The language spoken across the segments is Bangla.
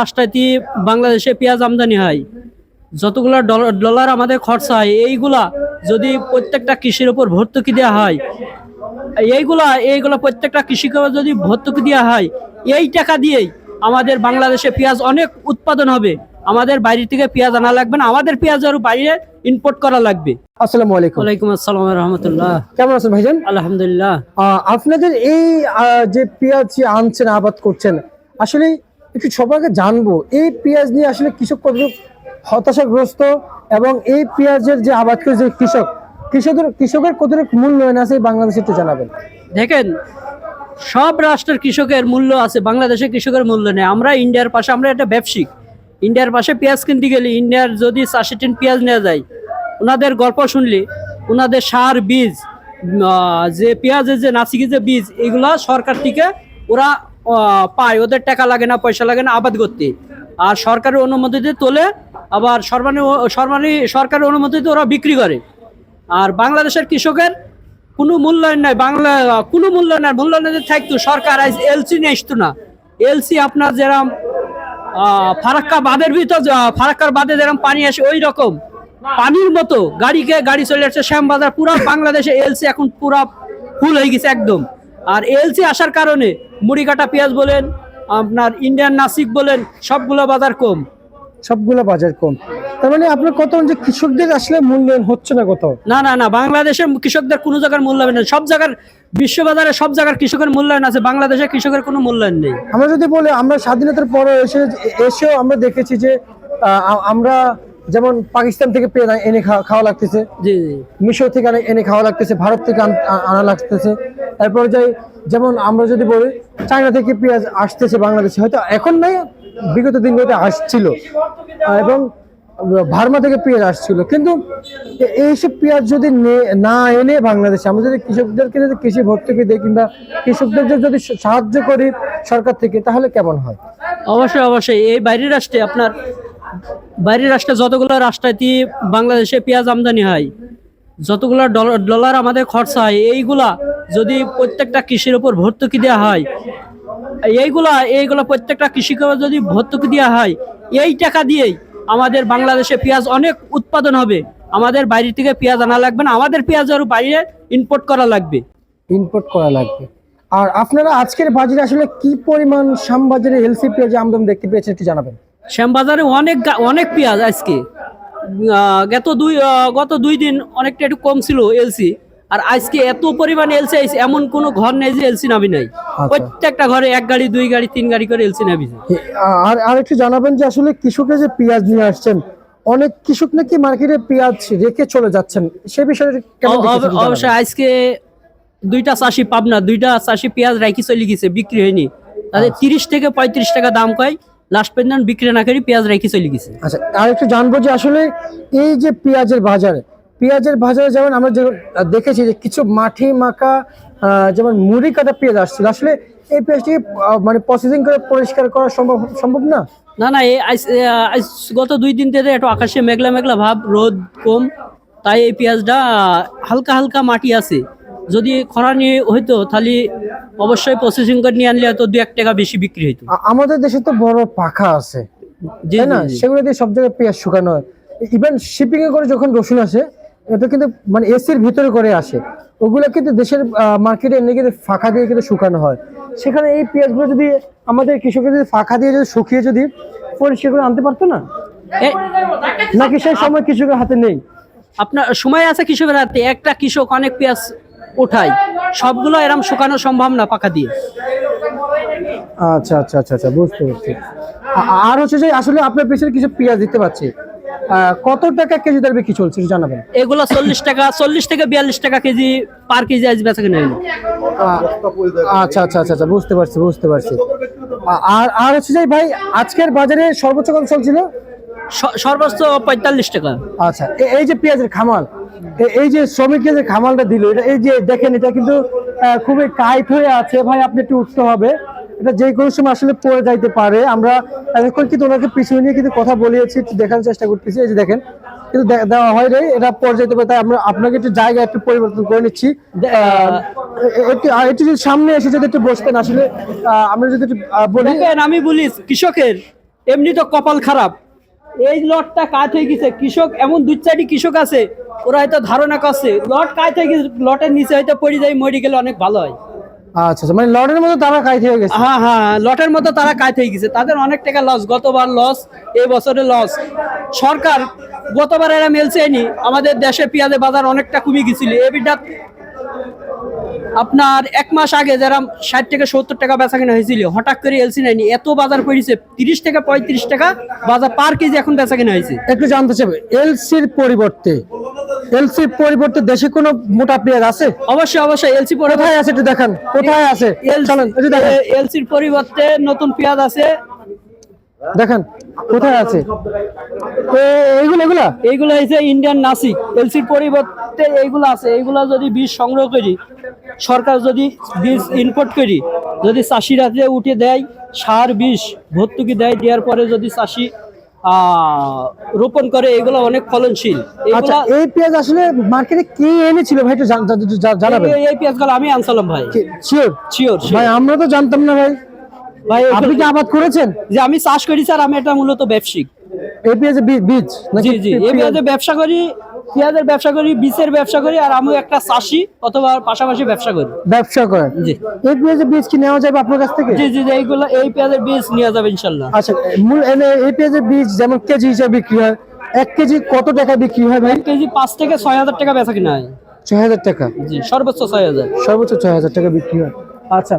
রাষ্ট্রায়ত্তি বাংলাদেশে পেঁয়াজ আমদানি হয়। যতগুলো ডলার ডলার আমাদের খরচা হয় এইগুলা যদি প্রত্যেকটা কৃষির উপর ভর্তুকি দেওয়া হয় এইগুলা এইগুলা প্রত্যেকটা কৃষিকে যদি ভর্তুকি দেওয়া হয় এই টাকা দিয়েই আমাদের বাংলাদেশে পেঁয়াজ অনেক উৎপাদন হবে। আমাদের বাইরে থেকে পেঁয়াজ আনা লাগবে না আমাদের পেঁয়াজ আরও বাইরে ইম্পোর্ট করা লাগবে। আসসালামু আলাইকুম। ওয়ালাইকুম আসসালাম রহমতুল্লাহ। কেমন আছেন ভাইজান? আলহামদুলিল্লাহ। আপনাদের এই যে পেঁয়াজ আনছেন আবাদ করছেন আসলে একটু সবাইকে জানব, এই পেঁয়াজ নিয়ে আসলে কৃষক কত হতাশাগ্রস্ত এবং এই পেঁয়াজের যে আবাদ করে যে কৃষক কৃষকের কৃষকের কতটুকু মূল্যায়ন আছে বাংলাদেশে একটু জানাবেন। দেখেন, সব রাষ্ট্রের কৃষকের মূল্য আছে, বাংলাদেশের কৃষকের মূল্য নেই। আমরা ইন্ডিয়ার পাশে, আমরা একটা ব্যবসায়িক। ইন্ডিয়ার পাশে পেঁয়াজ কিনতে গেলে ইন্ডিয়ার যদি চাষি টিন পেঁয়াজ নেওয়া যায়, ওনাদের গল্প শুনলে ওনাদের সার বীজ যে পেঁয়াজের যে নাসিকি যে বীজ, এগুলা সরকার থেকে ওরা পায়। ওদের টাকা লাগে না, পয়সা লাগে না, আবাদ করতে। আর সরকারের অনুমতিতে তোলে, আবার সরকারি সরকারি সরকারের অনুমতিতে ওরা বিক্রি করে। আর বাংলাদেশের কৃষকের কোনো মূল্যায়ন নাই। বাংলা, কোনো মূল্যায়ন নাই। মূল্যায়ন থাকতো সরকার আজ এলসি নিয়ে আসতো না। এলসি আপনার যেরকম ফারাক্কা বাঁধের ভিতর ফারাক্কার বাঁধে যেরকম পানি আসে, ওই রকম। পানির মতো গাড়িকে গাড়ি চলে যাচ্ছে শ্যামবাজার, পুরো বাংলাদেশে এলসি এখন পুরা ফুল হয়ে গেছে একদম। আর এলসি আসার কারণে মুড়ি কাটা পেঁয়াজ বলেন আপনার ইন্ডিয়ান নাসিক বলেন সবগুলো বাজার কম। সবগুলো বাজার কম। তার মানে আপনার কত যে কৃষকদের আসলে মূল্যায়ন হচ্ছে না কোথাও। না না না বাংলাদেশের কৃষকদের কোনো জায়গার মূল্যায়ন নেই। সব জায়গার বিশ্ববাজারে সব জায়গার কৃষকের মূল্যায়ন আছে বাংলাদেশের কৃষকের কোনো মূল্যায়ন নেই। আমরা যদি বলি আমরা স্বাধীনতার পরে এসে এসেও আমরা দেখেছি যে আমরা যেমন পাকিস্তান থেকে পেয়ে এনে খাওয়া লাগতেছে। জি মিশর থেকে এনে খাওয়া লাগতেছে ভারত থেকে আন- আনা লাগতেছে। তারপর যাই যেমন আমরা যদি বলি, চায়না থেকে পেঁয়াজ আসতেছে বাংলাদেশে, হয়তো এখন নাই বিগত দিনগুলোতে আসছিল। এবং ভার্মা থেকে পেঁয়াজ আসছিল। কিন্তু এইসব পেঁয়াজ যদি নে- এনে বাংলাদেশে, আমরা যদি কৃষকদেরকে যদি কৃষি ভর্তুকি দিই কিংবা কৃষকদের যদি সাহায্য করি সরকার থেকে, তাহলে কেমন হয়? অবশ্যই অবশ্যই। এই বাইরের রাষ্ট্রে আপনার, বাইরের রাষ্ট্রে যতগুলো রাষ্ট্রায়ত্তি বাংলাদেশে পেঁয়াজ আমদানি হয়, যতগুলো ডলার আমাদের খরচা হয়, এইগুলা যদি প্রত্যেকটা কৃষির উপর ভর্তুকি দেওয়া হয় এইগুলা এইগুলো প্রত্যেকটা কৃষিকে যদি ভর্তুকি দেওয়া হয় এই টাকা দিয়েই আমাদের বাংলাদেশে পেঁয়াজ অনেক উৎপাদন হবে। আমাদের বাইরে থেকে পেঁয়াজ আনা লাগবে না আমাদের পেঁয়াজ আরও বাইরে ইম্পোর্ট করা লাগবে। ইম্পোর্ট করা লাগবে। আর আপনারা আজকের বাজারে আসলে কি পরিমাণ শ্যামবাজারে এলসি পেঁয়াজ আমদানি দেখতে পেয়েছেন একটু জানাবেন। শ্যামবাজারে অনেক অনেক পেঁয়াজ আজকে। গত দুই গত দুই দিন অনেকটা একটু কম ছিল এলসি আর আজকে এত পরিমাণ এলসি আইছে এমন কোনো ঘর নেই যে এলসি নাবি নাই। প্রত্যেকটা ঘরে এক গাড়ি দুই গাড়ি তিন গাড়ি করে এলসি নাবি আর আর একটু জানাবেন যে আসলে কৃষকের যে পেঁয়াজ নিয়ে আসছেন অনেক কৃষক নাকি মার্কেটে পেঁয়াজ রেখে চলে যাচ্ছেন সে বিষয়ে? অবশ্যই আজকে দুইটা চাষি পাবনা দুইটা চাষি পেঁয়াজ রাখি চলে গেছে বিক্রি হয়নি। তাদের তিরিশ থেকে পঁয়ত্রিশ টাকা দাম কয় লাস্ট পর্যন্ত বিক্রি না করে পেঁয়াজ রাখি চলে গেছে। আচ্ছা আর একটু জানব যে আসলে এই যে পেঁয়াজের বাজারে পেঁয়াজের বাজারে যেমন আমরা যে দেখেছি যে কিছু মাটি মাখা যেমন মুড়ি কাটা পেঁয়াজ আসছিল। আসলে এই পেঁয়াজটি মানে প্রসেসিং করে পরিষ্কার করা সম্ভব সম্ভব না? না না এই গত দুই দিন থেকে একটু আকাশে মেঘলা মেঘলা ভাব রোদ কম তাই এই পেঁয়াজটা হালকা হালকা মাটি আছে। যদি খরা নিয়ে হইতো তাহলে অবশ্যই প্রসেসিং করে নিয়ে আনলে হয়তো দু এক টাকা বেশি বিক্রি হইতো। আমাদের দেশে তো বড় পাখা আছে। তাই না। সেগুলো দিয়ে সব জায়গায় পেঁয়াজ শুকানো হয়। ইভেন শিপিং এ করে যখন রসুন আসে এটা কিন্তু মানে এসির ভিতরে করে আসে। ওগুলো কিন্তু দেশের মার্কেটে এনে কিন্তু ফাঁকা দিয়ে কিন্তু শুকানো হয়। সেখানে এই পেঁয়াজগুলো যদি আমাদের কৃষকের যদি ফাঁকা দিয়ে যদি শুকিয়ে যদি পরিষ্কার করে আনতে পারতো না? নাকি সেই সময় কৃষকের হাতে নেই? আপনার সময় আছে কৃষকের হাতে। একটা কৃষক অনেক পেঁয়াজ ওঠায়। সবগুলো এরম শুকানো সম্ভব না পাকা দিয়ে। আচ্ছা আচ্ছা আচ্ছা আচ্ছা বুঝতে পারছি। আর হচ্ছে যে আসলে আপনার পেছনে কিছু পেঁয়াজ দিতে পারছি কত টাকা কেজি দর বিক্রি চলছে জানাবেন? এগুলো চল্লিশ টাকা চল্লিশ থেকে বিয়াল্লিশ টাকা কেজি পার কেজি আজ বেচা কিনে আচ্ছা আচ্ছা আচ্ছা আচ্ছা বুঝতে পারছি বুঝতে পারছি। আর আর হচ্ছে যে ভাই আজকের বাজারে সর্বোচ্চ কত চলছিল? সর্বোচ্চ পঁয়তাল্লিশ টাকা। আচ্ছা এই যে পেঁয়াজের খামাল এই যে শ্রমিকের যে খামালটা দিল এটা এই যে দেখেন এটা কিন্তু খুবই টাইট হয়ে আছে। ভাই আপনি একটু উঠতে হবে। এটা যে কোনো সময় আসলে পড়ে যাইতে পারে। আমরা এখন কিন্তু ওনাকে পিছনে নিয়ে কিন্তু কথা বলিয়েছি একটু দেখার চেষ্টা করতেছি। এই যে দেখেন কিন্তু দেওয়া হয় রে এটা পড়ে যেতে পারে তাই আমরা আপনাকে একটু জায়গা একটু পরিবর্তন করে নিচ্ছি। একটু যদি সামনে এসে যদি একটু বসতেন আসলে আমরা যদি একটু বলি আমি বলি কৃষকের এমনি তো কপাল খারাপ। এই লটটা কাজ হয়ে গেছে? কৃষক এমন দুই চারটি কৃষক আছে ওরা হয়তো ধারণা করছে লট কাজ হয়ে গেছে? লটের নিচে হয়তো পড়ে যায় মরে গেলে অনেক ভালো হয়। আচ্ছা আচ্ছা মানে লটের মতো তারা কাইতে হয়ে গেছে। হ্যাঁ হ্যাঁ লটের মতো তারা কাইতে হয়ে গেছে। তাদের অনেক টাকা লস গতবার লস এই বছরে লস সরকার গতবার এরা মেলছেনি আমাদের দেশে পেঁয়াজের বাজার অনেকটা কমে গেছিল। এবিটা আপনার এক মাস আগে যারা ষাট থেকে সত্তর টাকা বেচা কেনা হয়েছিল হঠাৎ করে এলসি নেয়নি এত বাজার পড়েছে তিরিশ থেকে পঁয়ত্রিশ টাকা বাজার পার কেজি এখন বেচা কেনা হয়েছে। একটু জানতে চাইবে এলসির পরিবর্তে এলসির পরিবর্তে দেশে কোনো মোটা পেঁয়াজ আছে? অবশ্যই অবশ্যই এলসি পরে কোথায় আছে একটু দেখান কোথায় আছে? এলসির পরিবর্তে নতুন পেঁয়াজ আছে দেখান কোথায় আছে? এইগুলো এগুলা? এইগুলো হচ্ছে ইন্ডিয়ান নাসিক এলসির পরিবর্তে এইগুলো আছে। এইগুলো যদি বীজ সংগ্রহ করি সরকার যদি বীজ ইনপোর্ট করি যদি চাষিরা যে উঠে দেয় সার বিষ ভর্তুকি দেয় দেওয়ার পরে যদি চাষি রোপণ করে এগুলো অনেক ফলনশীল। আচ্ছা এই পেঁয়াজ আসলে মার্কেটে কে এনেছিল? ভাই একটু জানাবেন। এই- পেঁয়াজগুলো আমি আনসালাম ভাই। শিওর শিওর ভাই আমরা তো জানতাম না ভাই। ভাই আপনি কি আবাদ করেছেন? যে আমি চাষ করি স্যার আমি এটা মূলত ব্যবসায়িক। এই পেঁয়াজের বীজ- বীজ জি জি এই পেঁয়াজের ব্যবসা করি পেঁয়াজের ব্যবসা করি বীজের ব্যবসা করি আর আমি একটা চাষি অথবা পাশাপাশি ব্যবসা করি। ব্যবসা করেন? জি। এই পেঁয়াজের বীজ কি নেওয়া যাবে আপনার কাছ থেকে? জি জি জি, এইগুলো এই পেঁয়াজের বীজ নেওয়া যাবে ইনশাল্লাহ। আচ্ছা মূল এই পেঁয়াজের বীজ যেমন কেজি হিসাবে বিক্রি হয় এক কেজি কত টাকা বিক্রি হয় ভাই? কেজি পাঁচ থেকে ছয় হাজার টাকা বেচা কিনা হয়। ছয় হাজার টাকা। জি সর্বোচ্চ ছয় হাজার। সর্বোচ্চ ছয় হাজার টাকা বিক্রি হয়। আচ্ছা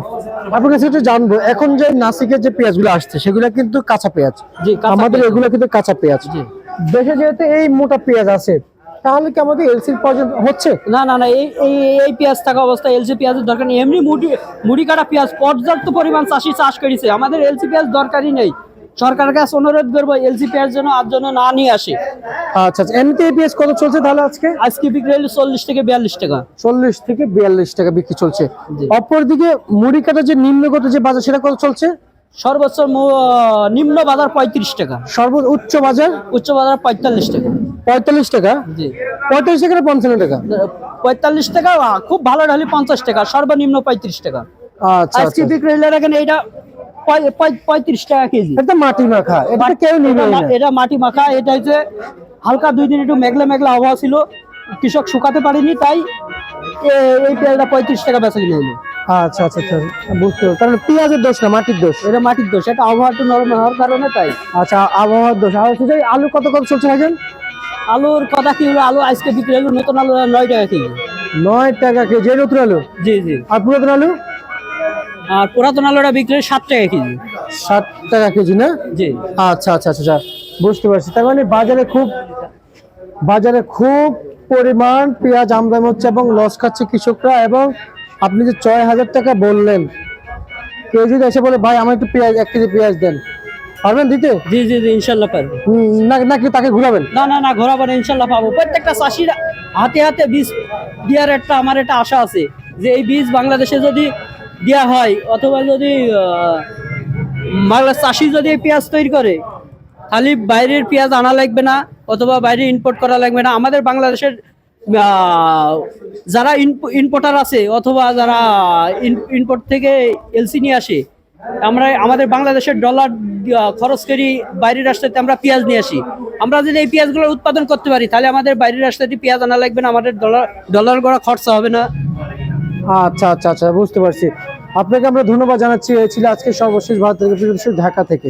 আপনার কাছে একটু জানব এখন যে নাসিকের যে পেঁয়াজগুলো আসছে সেগুলো কিন্তু কাঁচা পেঁয়াজ। জি, আমাদের এগুলো কিন্তু কাঁচা পেঁয়াজ। জি। দেশে যেহেতু এই মোটা পেঁয়াজ আছে তাহলে কি আমাদের এলসির পর্যন্ত হচ্ছে? না না না এই এই এই পেঁয়াজ থাকা অবস্থায় এলসি পেঁয়াজের দরকার নেই। এমনি মুড়ি মুড়ি কাটা পেঁয়াজ পর্যাপ্ত পরিমাণ চাষি চাষ করেছে। আমাদের এলসি পেঁয়াজ দরকারই নেই। সরকারের কাছে অনুরোধ করব এলসি পেঁয়াজ যেন আর জন্য না নিয়ে আসে। আচ্ছা আচ্ছা। এমনিতে পেঁয়াজ কত চলছে তাহলে আজকে? আজকে বিক্রি হলো চল্লিশ থেকে বিয়াল্লিশ টাকা। চল্লিশ থেকে বিয়াল্লিশ টাকা বিক্রি চলছে। অপরদিকে মুড়ি কাটা যে নিম্নগত যে বাজার সেটা কত চলছে? সর্বোচ্চ নিম্ন বাজার পঁয়ত্রিশ টাকা। সর্ব উচ্চ বাজার? উচ্চ বাজার পঁয়তাল্লিশ টাকা। পঁয়তাল্লিশ টাকা? জি। পঁয়তাল্লিশ টাকা পঞ্চান্ন টাকা? পঁয়তাল্লিশ টাকা খুব ভালো হলে পঞ্চাশ টাকা সর্বনিম্ন পঁয়ত্রিশ টাকা। আচ্ছা আজকে আচ্ছা বিক্রি হলে দেখেন এইটা পঁয়ত্রিশ টাকা কেজি। এটা মাটি মাখা এটা কেউ নিবে এটা মাটি মাখা এটা হচ্ছে হালকা দুই দিন একটু মেঘলা মেঘলা আবহাওয়া ছিল কৃষক শুকাতে পারেনি তাই এই পেঁয়াজটা পঁয়ত্রিশ টাকা বেচা কিনে হলো আচ্ছা আচ্ছা আচ্ছা বুঝতে পারছি কারণ পেঁয়াজের দোষ না মাটির দোষ? এটা মাটির দোষ এটা আবহাওয়া একটু নরম হওয়ার কারণে তাই। আচ্ছা আবহাওয়ার দোষ। আর হচ্ছে আলু কত কত চলছে ভাইজান? আলুর কথা কি হলো? আলু আজকে বিক্রি হলো নতুন আলু নয় টাকা কেজি। নয় টাকা কেজি নতুন আলু? জি জি। আর পুরাতন আলু? আর পুরাতন আলুটা বিক্রি সাত টাকা কেজি। ষাট টাকা কেজি না? জি। আচ্ছা আচ্ছা আচ্ছা আচ্ছা। বুঝতে পারছি। তার মানে বাজারে খুব বাজারে খুব পরিমাণ পেঁয়াজ আমদানি হচ্ছে এবং লস খাচ্ছে কৃষকরা এবং আপনি যে ছয় হাজার টাকা বললেন কেউ যদি এসে বলে ভাই আমার একটু পেঁয়াজ এক কেজি পেঁয়াজ দেন। পারবেন দিতে? জি জি জি ইনশাল্লাহ পারব। না- নাকি তাকে ঘুরাবেন? না না না ঘোরাবো না ইনশাল্লাহ পাবো। প্রত্যেকটা চাষির হাতে হাতে বীজ দেওয়ার একটা আমার একটা আশা আছে যে এই বীজ বাংলাদেশে যদি দেওয়া হয় অথবা যদি আহ, বাংলা চাষি যদি পেঁয়াজ তৈরি করে খালি বাইরের পেঁয়াজ আনা লাগবে না অথবা বাইরে ইম্পোর্ট করা লাগবে না। আমাদের বাংলাদেশের যারা ইম্পোর্টার আছে অথবা যারা ইম্পোর্ট থেকে এলসি নিয়ে আসে আমরা আমাদের বাংলাদেশের ডলার খরচ করি বাইরের রাস্তাতে আমরা পেঁয়াজ নিয়ে আসি। আমরা যদি এই পেঁয়াজগুলো উৎপাদন করতে পারি তাহলে আমাদের বাইরের রাস্তাতে পেঁয়াজ আনা লাগবে না আমাদের ডলার ডলার গড়া খরচা হবে না। আচ্ছা আচ্ছা আচ্ছা বুঝতে পারছি। আপনাকে আমরা ধন্যবাদ জানাচ্ছি। এই ছিল আজকে সর্বশেষ ভারতের ঢাকা থেকে।